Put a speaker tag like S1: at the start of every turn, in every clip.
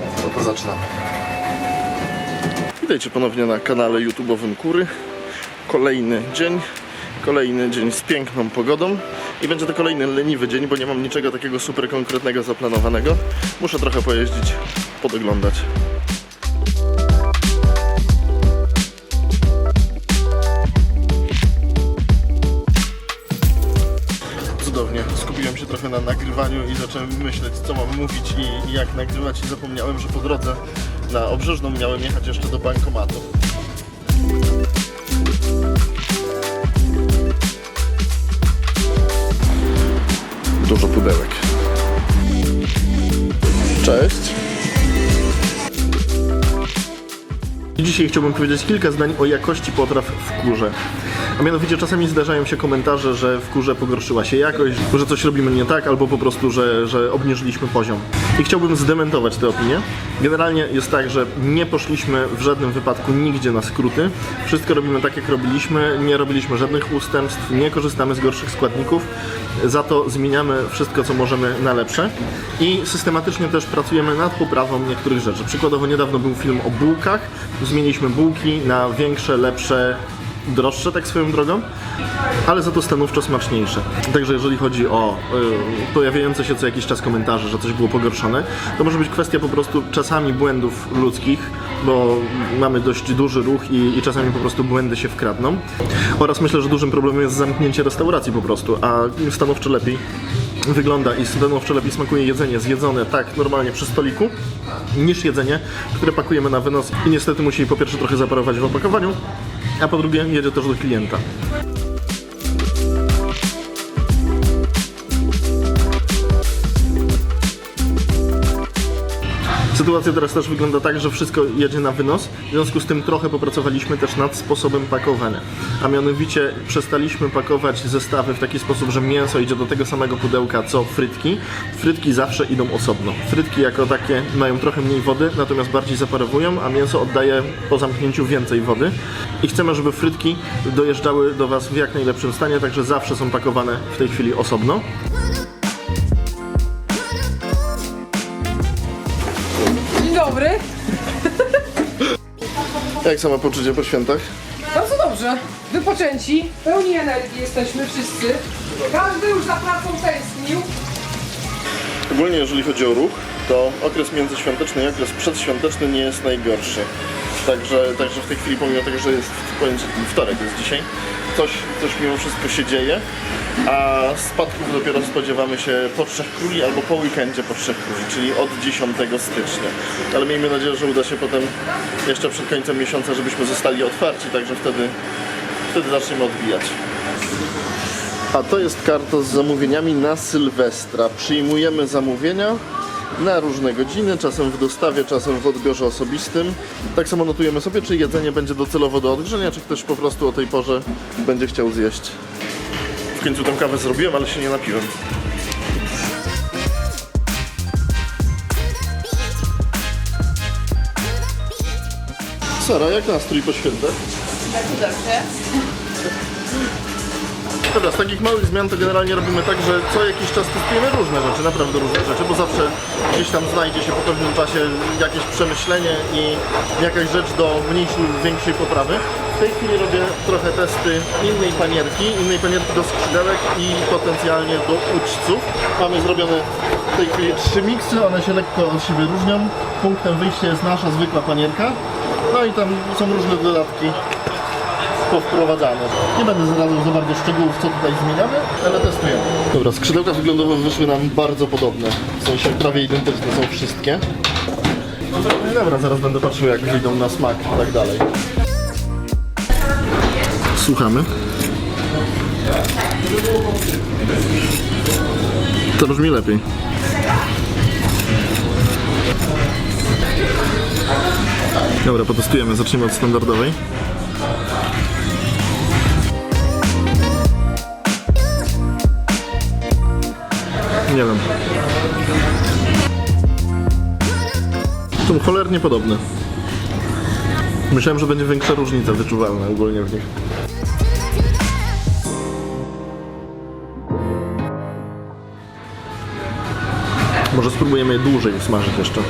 S1: No to zaczynamy. Witajcie ponownie na kanale YouTube'owym Kury. Kolejny dzień, kolejny dzień z piękną pogodą i będzie to kolejny leniwy dzień, bo nie mam niczego takiego super konkretnego zaplanowanego. Muszę trochę pojeździć, podoglądać. Cudownie. Skupiłem się trochę na nagrywaniu i zacząłem myśleć, co mam mówić i, i jak nagrywać i zapomniałem, że po drodze na Obrzeżną miałem jechać jeszcze do bankomatu. Dużo pudełek. Cześć. Dzisiaj chciałbym powiedzieć kilka zdań o jakości potraw w kurze. A mianowicie czasami zdarzają się komentarze, że w kurze pogorszyła się jakość, że coś robimy nie tak, albo po prostu, że, że obniżyliśmy poziom. I chciałbym zdementować te opinie. Generalnie jest tak, że nie poszliśmy w żadnym wypadku nigdzie na skróty. Wszystko robimy tak, jak robiliśmy. Nie robiliśmy żadnych ustępstw, nie korzystamy z gorszych składników. Za to zmieniamy wszystko, co możemy na lepsze. I systematycznie też pracujemy nad poprawą niektórych rzeczy. Przykładowo niedawno był film o bułkach. Zmieniliśmy bułki na większe, lepsze, droższe tak swoją drogą, ale za to stanowczo smaczniejsze. Także jeżeli chodzi o y, pojawiające się co jakiś czas komentarze, że coś było pogorszone, to może być kwestia po prostu czasami błędów ludzkich, bo mamy dość duży ruch i, i czasami po prostu błędy się wkradną. Oraz myślę, że dużym problemem jest zamknięcie restauracji po prostu, a stanowczo lepiej wygląda i stanowczo lepiej smakuje jedzenie zjedzone tak normalnie przy stoliku niż jedzenie, które pakujemy na wynos i niestety musi po pierwsze trochę zaparować w opakowaniu, a po drugie jedzie też do klienta. Sytuacja teraz też wygląda tak, że wszystko jedzie na wynos, w związku z tym trochę popracowaliśmy też nad sposobem pakowania. A mianowicie przestaliśmy pakować zestawy w taki sposób, że mięso idzie do tego samego pudełka co frytki. Frytki zawsze idą osobno. Frytki jako takie mają trochę mniej wody, natomiast bardziej zaparowują, a mięso oddaje po zamknięciu więcej wody. I chcemy, żeby frytki dojeżdżały do Was w jak najlepszym stanie, także zawsze są pakowane w tej chwili osobno.
S2: Dobry.
S1: Jak samo poczucie po świętach?
S2: Bardzo dobrze. Wypoczęci, pełni energii jesteśmy wszyscy. Każdy już za pracą tęsknił.
S1: Ogólnie jeżeli chodzi o ruch, to okres międzyświąteczny i okres przedświąteczny nie jest najgorszy. Także, także w tej chwili, pomimo tego, że jest poniedziałek, wtorek jest dzisiaj, coś, coś mimo wszystko się dzieje, a spadków dopiero spodziewamy się po Trzech Króli albo po weekendzie po Trzech Króli, czyli od 10 stycznia. Ale miejmy nadzieję, że uda się potem jeszcze przed końcem miesiąca, żebyśmy zostali otwarci, także wtedy, wtedy zaczniemy odbijać. A to jest karta z zamówieniami na Sylwestra. Przyjmujemy zamówienia na różne godziny, czasem w dostawie, czasem w odbiorze osobistym. Tak samo notujemy sobie, czy jedzenie będzie docelowo do odgrzenia, czy ktoś po prostu o tej porze będzie chciał zjeść. W końcu tę kawę zrobiłem, ale się nie napiłem. Sara, jak nastrój po świętach? Dobra, z takich małych zmian to generalnie robimy tak, że co jakiś czas testujemy różne rzeczy, naprawdę różne rzeczy, bo zawsze gdzieś tam znajdzie się po pewnym czasie jakieś przemyślenie i jakaś rzecz do mniejszej lub większej poprawy. W tej chwili robię trochę testy innej panierki, innej panierki do skrzydełek i potencjalnie do uczców. Mamy zrobione w tej chwili trzy miksy, one się lekko od siebie różnią. Punktem wyjścia jest nasza zwykła panierka, no i tam są różne dodatki powprowadzane. Nie będę zdradzał za bardzo szczegółów, co tutaj zmieniamy, ale testujemy. Dobra, skrzydełka wyglądowe wyszły nam bardzo podobne. W sensie prawie identyczne są wszystkie. No dobra, zaraz będę patrzył jak wyjdą na smak i tak dalej. Słuchamy. To brzmi lepiej. Dobra, potestujemy. Zacznijmy od standardowej. Nie wiem. Są cholernie podobne. Myślałem, że będzie większa różnica wyczuwalna ogólnie w nich. Może spróbujemy je dłużej smażyć jeszcze.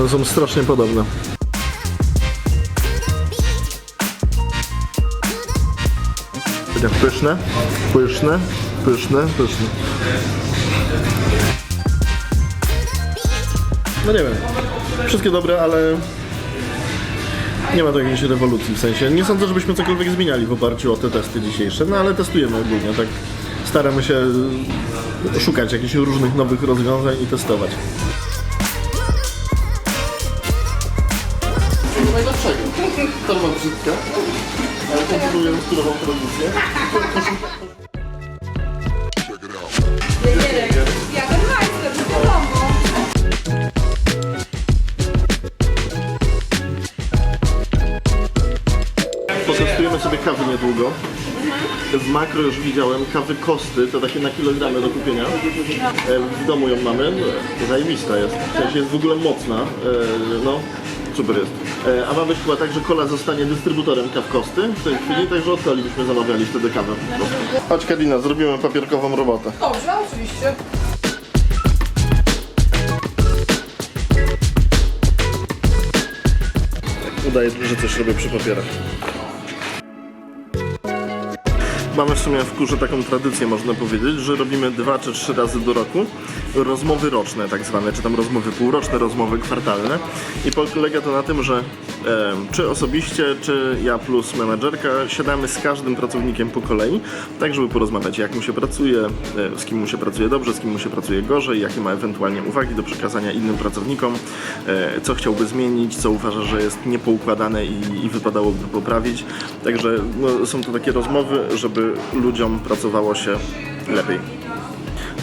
S1: One są strasznie podobne. Pyszne, pyszne, pyszne, pyszne. No nie wiem. Wszystkie dobre, ale nie ma tu jakiejś rewolucji w sensie. Nie sądzę, żebyśmy cokolwiek zmieniali w oparciu o te testy dzisiejsze, no ale testujemy ogólnie, tak. Staramy się szukać jakichś różnych nowych rozwiązań i testować. Torba brzydka, ale kontynuuję którą tradycję. Potestujemy sobie kawy niedługo. W makro już widziałem kawy kosty, to takie na kilogramy do kupienia. E, W domu ją mamy, zajebista jest. W sensie jest w ogóle mocna, E, no super jest. E, A ma być chyba tak, że kola zostanie dystrybutorem kaw kosty w tej chwili, także od coli byśmy zamawiali wtedy kawę. po prostu. Chodź Kadina, zrobimy papierkową robotę.
S2: Dobrze, oczywiście.
S1: Udaje, że coś robię przy papierach. Mamy w sumie w kurze taką tradycję, można powiedzieć, że robimy dwa czy trzy razy do roku rozmowy roczne, tak zwane, czy tam rozmowy półroczne, rozmowy kwartalne. I polega to na tym, że e, czy osobiście, czy ja plus menadżerka siadamy z każdym pracownikiem po kolei, tak żeby porozmawiać, jak mu się pracuje, e, z kim mu się pracuje dobrze, z kim mu się pracuje gorzej, jakie ma ewentualnie uwagi do przekazania innym pracownikom, e, co chciałby zmienić, co uważa, że jest niepoukładane i, i wypadałoby poprawić. Także no, są to takie rozmowy, żeby ludziom pracowało się lepiej.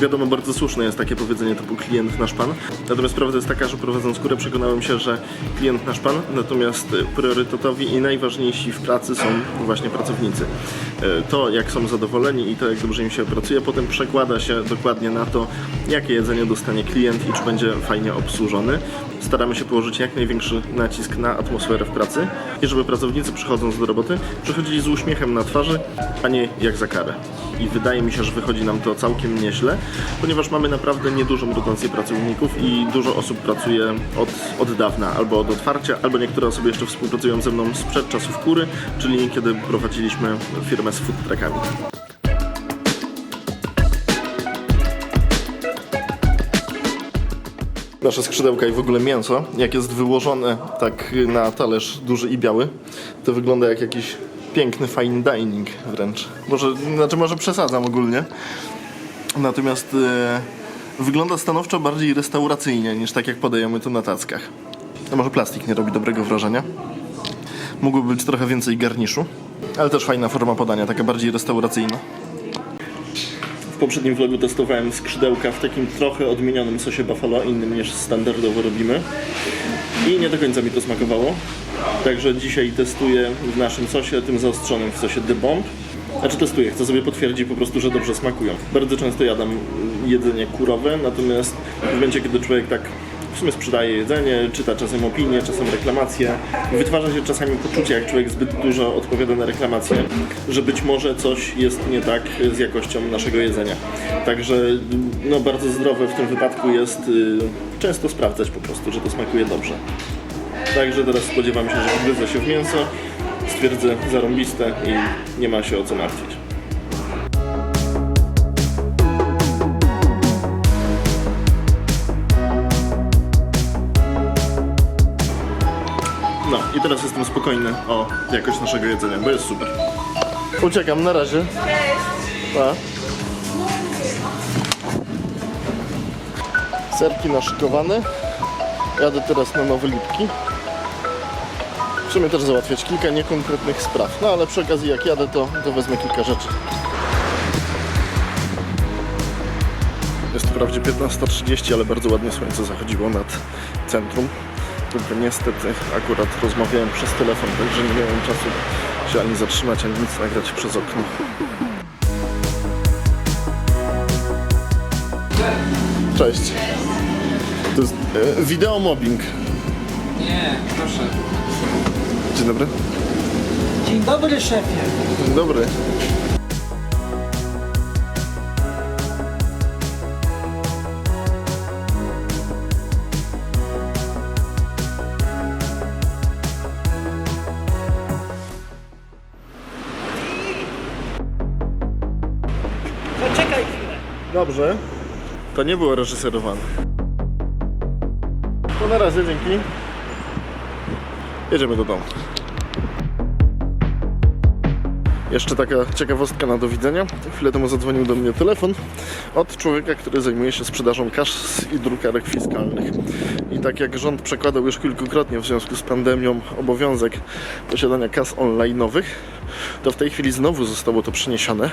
S1: Wiadomo, bardzo słuszne jest takie powiedzenie typu klient nasz pan. Natomiast prawda jest taka, że prowadząc kurę przekonałem się, że klient nasz pan, natomiast priorytetowi i najważniejsi w pracy są właśnie pracownicy. Y, To, jak są zadowoleni i to, jak dobrze im się pracuje, potem przekłada się dokładnie na to, jakie jedzenie dostanie klient i czy będzie fajnie obsłużony. Staramy się położyć jak największy nacisk na atmosferę w pracy i żeby pracownicy przychodząc do roboty przychodzili z uśmiechem na twarzy, a nie jak za karę. I wydaje mi się, że wychodzi nam to całkiem nieźle, ponieważ mamy naprawdę niedużą rotację pracowników i dużo osób pracuje od, od dawna, albo od otwarcia, albo niektóre osoby jeszcze współpracują ze mną sprzed czasów kury, czyli kiedy prowadziliśmy firmę z food. Nasze skrzydełka i w ogóle mięso, jak jest wyłożone tak na talerz duży i biały, to wygląda jak jakiś piękny fine dining wręcz. Może, znaczy może przesadzam ogólnie. Natomiast e, wygląda stanowczo bardziej restauracyjnie niż tak jak podajemy to na tackach. A może plastik nie robi dobrego wrażenia. Mógłby być trochę więcej garniszu, ale też fajna forma podania, taka bardziej restauracyjna. W poprzednim vlogu testowałem skrzydełka w takim trochę odmienionym sosie buffalo, innym niż standardowo robimy. I nie do końca mi to smakowało. Także dzisiaj testuję w naszym sosie, tym zaostrzonym w sosie The Bomb. Znaczy testuję, chcę sobie potwierdzić po prostu, że dobrze smakują. Bardzo często jadam jedzenie kurowe, natomiast w momencie, kiedy człowiek tak w sumie sprzedaje jedzenie, czyta czasem opinie, czasem reklamacje. Wytwarza się czasami poczucie, jak człowiek zbyt dużo odpowiada na reklamacje, że być może coś jest nie tak z jakością naszego jedzenia. Także no, bardzo zdrowe w tym wypadku jest y, często sprawdzać po prostu, że to smakuje dobrze. Także teraz spodziewam się, że wgryzę się w mięso, stwierdzę zarąbiste i nie ma się o co martwić. I teraz jestem spokojny o jakość naszego jedzenia, bo jest super. Uciekam, na razie. Pa. Serki naszykowane. Jadę teraz na Nowe Lipki. W sumie też załatwiać kilka niekonkretnych spraw. No ale przy okazji jak jadę to, to wezmę kilka rzeczy. Jest wprawdzie 15.30, ale bardzo ładnie słońce zachodziło nad centrum. Tylko niestety akurat rozmawiałem przez telefon, także nie miałem czasu się ani zatrzymać, ani nic nagrać przez okno. Cześć. To jest e, wideo mobbing.
S3: Nie, proszę.
S1: Dzień dobry.
S3: Dzień dobry, szefie.
S1: Dzień dobry. Dobrze. To nie było reżyserowane. To na razie, dzięki. Jedziemy do domu. Jeszcze taka ciekawostka na do widzenia. Chwilę temu zadzwonił do mnie telefon od człowieka, który zajmuje się sprzedażą kas i drukarek fiskalnych. I tak jak rząd przekładał już kilkukrotnie w związku z pandemią obowiązek posiadania kas online'owych, to w tej chwili znowu zostało to przeniesione.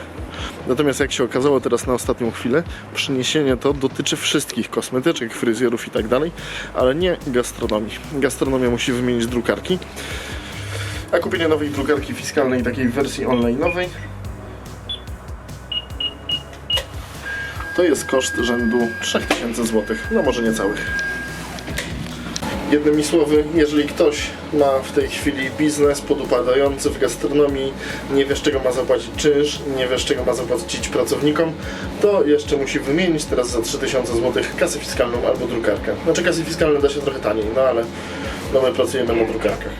S1: Natomiast jak się okazało teraz na ostatnią chwilę, przeniesienie to dotyczy wszystkich kosmetyczek, fryzjerów i tak dalej, ale nie gastronomii. Gastronomia musi wymienić drukarki. A kupienie nowej drukarki fiskalnej, takiej wersji online'owej, to jest koszt rzędu 3000 zł, no może nie całych. Jednymi słowy, jeżeli ktoś ma w tej chwili biznes podupadający w gastronomii, nie wie z czego ma zapłacić czynsz, nie wie z czego ma zapłacić pracownikom, to jeszcze musi wymienić teraz za 3000 zł kasę fiskalną albo drukarkę. Znaczy kasy fiskalne da się trochę taniej, no ale no my pracujemy na drukarkach.